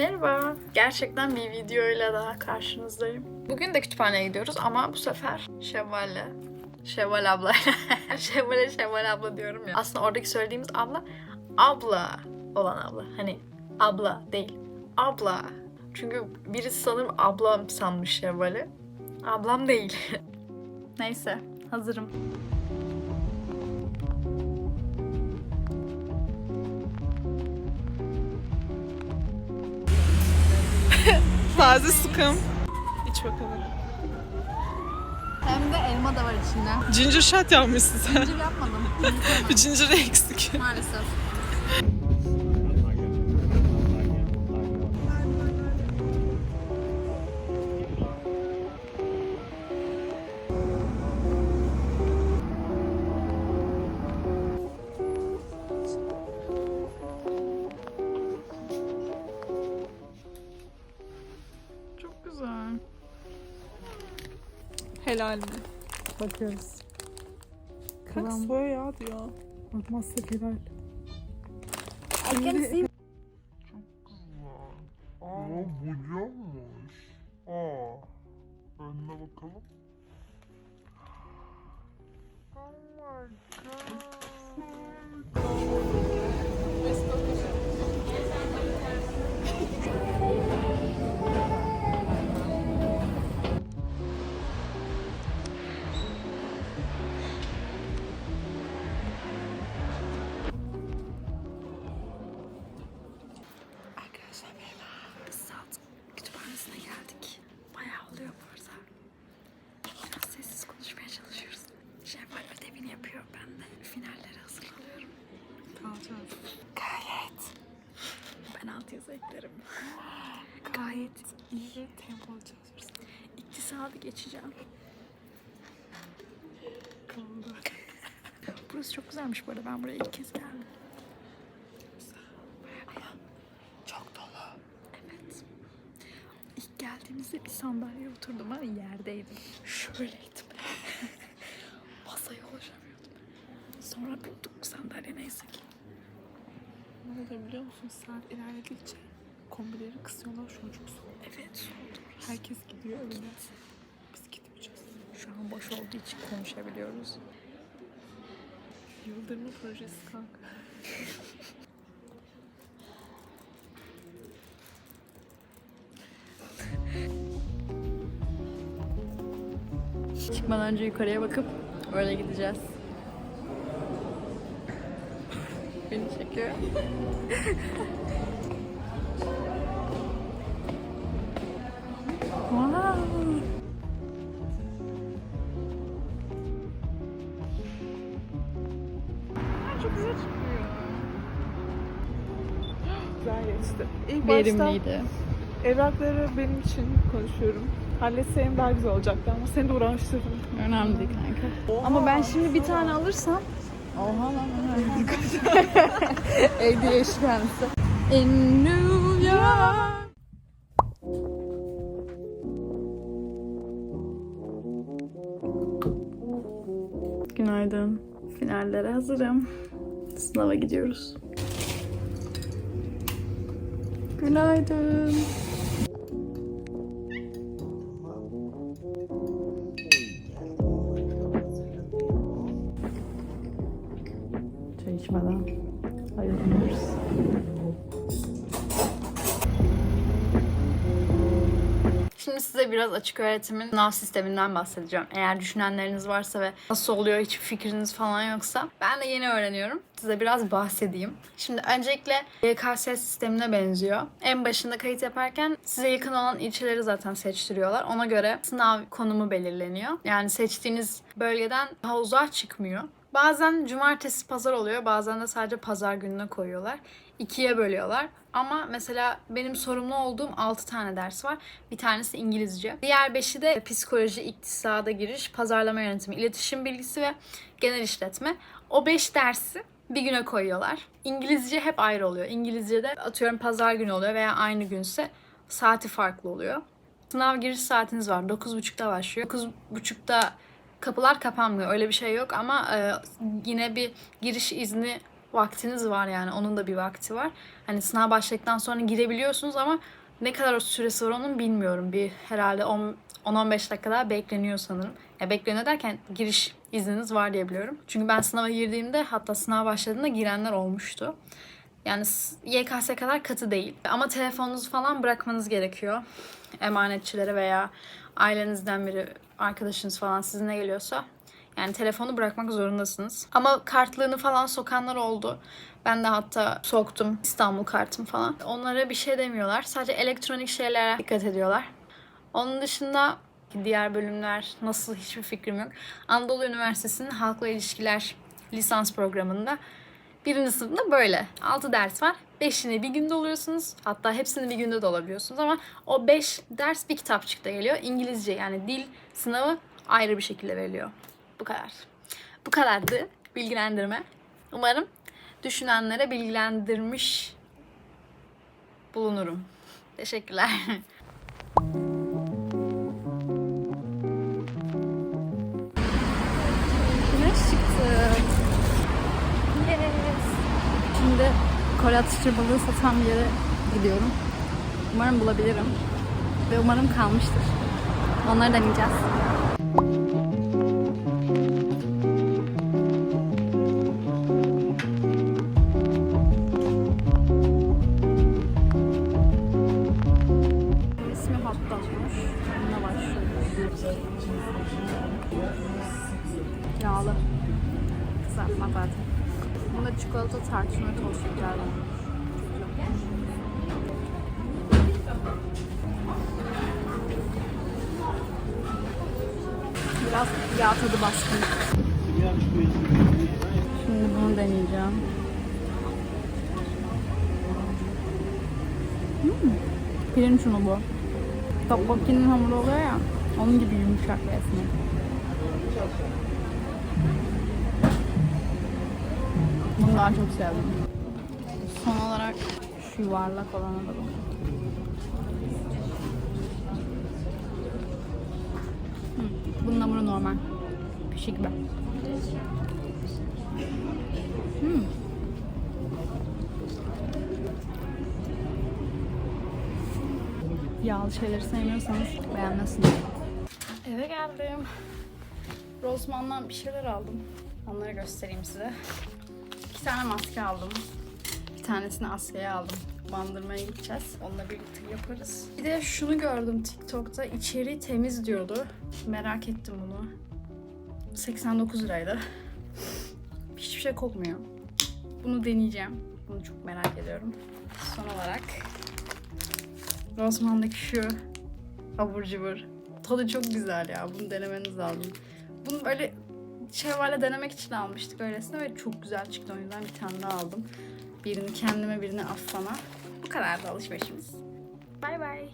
Merhaba. Gerçekten bir videoyla daha karşınızdayım. Bugün de kütüphaneye gidiyoruz ama bu sefer Şevval'le. Şevval abla. Şevval'e Şevval abla diyorum ya. Aslında oradaki söylediğimiz abla abla olan abla. Hani abla değil. Abla. Çünkü birisi sanırım ablam sanmış Şevval'i. Ablam değil. Neyse hazırım. Taze sıkım. İç bakalım. Hem de elma da var içinde. Ginger shot yapmışsın sen. Zincir yapmadım. Bir ginger eksik. Maalesef. Helal mi? Bakıyoruz. Kanka soya ya diyor. Bakmazsak helal. Aa bulyormuş. Aa. Önüne bakalım. Oh my god. Yazı eklerim. Gayet İyi tempolu çalışırsın. iktisadı geçeceğim. Kaldı. Burası çok güzelmiş bu arada. Ben buraya ilk kez geldim. Çok dolu. Evet. İlk geldiğimizde bir sandalyeye oturdum ama yerdeydim. Şöyleydim. Masaya ulaşamıyordum. Sonra bulduk sandalye neyse ki. Ne oluyor biliyor musun? Saat ilerledikçe kombileri kısıyorlar. Şu an çok soğuk. Evet soğudu. Herkes gidiyor evine. Biz gitmeyeceğiz. Şu an boş olduğu için konuşabiliyoruz. Yıldırma projesi kanka. Çıkmadan önce yukarıya bakıp öyle gideceğiz. Beni çekiyor. wow. Çok güzel çıkıyor. Güzel geçti. İlk Verimliydi. evrakları benim için konuşuyorum. Halletseydim daha güzel olacaktı ama seni de uğraştırdım. Önemli değil kanka. Ama ben şimdi bir tane alırsam Oha lan Evde yaşı. In New York. Günaydın. Finallere hazırım. Sınava gidiyoruz. Günaydın. Çay içmeden ayrılmıyoruz. Şimdi size biraz açık öğretimin sınav sisteminden bahsedeceğim. Eğer düşünenleriniz varsa ve nasıl oluyor hiç fikriniz falan yoksa. Ben de yeni öğreniyorum. Size biraz bahsedeyim. Şimdi öncelikle YKS sistemine benziyor. En başında kayıt yaparken size yakın olan ilçeleri zaten seçtiriyorlar. Ona göre sınav konumu belirleniyor. Yani seçtiğiniz bölgeden daha uzağa çıkmıyor. Bazen cumartesi pazar oluyor. Bazen de sadece pazar gününe koyuyorlar. İkiye bölüyorlar. Ama mesela benim sorumlu olduğum 6 tane ders var. Bir tanesi İngilizce. Diğer 5'i de psikoloji, iktisada giriş, pazarlama yönetimi, iletişim bilgisi ve genel işletme. O 5 dersi bir güne koyuyorlar. İngilizce hep ayrı oluyor. İngilizce'de atıyorum pazar günü oluyor veya aynı günse saati farklı oluyor. Sınav giriş saatiniz var. 9.30'da başlıyor. 9.30'da kapılar kapanmıyor. Öyle bir şey yok ama e, yine bir giriş izni vaktiniz var yani. Onun da bir vakti var. Hani sınav başladıktan sonra girebiliyorsunuz ama ne kadar o süresi var onun bilmiyorum. Bir herhalde 10 10-15 dakika daha bekleniyor sanırım. Ya bekleniyor derken giriş izniniz var diye biliyorum. Çünkü ben sınava girdiğimde hatta sınav başladığında girenler olmuştu. Yani YKS kadar katı değil. Ama telefonunuzu falan bırakmanız gerekiyor. Emanetçilere veya ailenizden biri, arkadaşınız falan sizinle geliyorsa. Yani telefonu bırakmak zorundasınız. Ama kartlığını falan sokanlar oldu. Ben de hatta soktum İstanbul kartım falan. Onlara bir şey demiyorlar. Sadece elektronik şeylere dikkat ediyorlar. Onun dışında diğer bölümler nasıl hiçbir fikrim yok. Anadolu Üniversitesi'nin Halkla İlişkiler lisans programında birinci sınıfta böyle. 6 ders var. 5'ini bir günde oluyorsunuz. Hatta hepsini bir günde de olabiliyorsunuz ama o 5 ders bir kitapçıkta geliyor. İngilizce yani dil sınavı ayrı bir şekilde veriliyor. Bu kadar. Bu kadardı bilgilendirme. Umarım düşünenlere bilgilendirmiş bulunurum. Teşekkürler. Şimdi Kore atıştırı balığı satan bir yere gidiyorum. Umarım bulabilirim. Ve umarım kalmıştır. Onları deneyeceğiz. Tost güzel. Biraz yağ tadı baskın. Şimdi bunu deneyeceğim. Hmm. Pirinç unu bu. Tteokbokki'nin hamuru oluyor ya. Onun gibi yumuşak ve esnek. Bunu daha çok sevdim. Son olarak şu yuvarlak olana da bakın. Bunun hamuru normal. Pişi gibi. Hmm. Yağlı şeyleri sevmiyorsanız beğenmezsiniz. Eve geldim. Rossmann'dan bir şeyler aldım. Onları göstereyim size. İki tane maske aldım. Bir tanesini askıya aldım. Bandırmaya gideceğiz. Onunla birlikte yaparız. Bir de şunu gördüm TikTok'ta. İçeri temiz diyordu. Merak ettim bunu. 89 liraydı. Hiçbir şey kokmuyor. Bunu deneyeceğim. Bunu çok merak ediyorum. Son olarak Rossmann'daki şu abur cubur. Tadı çok güzel ya. Bunu denemeniz lazım. Bunu böyle şevval'e denemek için almıştık öylesine ve çok güzel çıktı. O yüzden bir tane daha aldım. Birini kendime birini Affan'a. Bu kadardı alışverişimiz. Bay bay.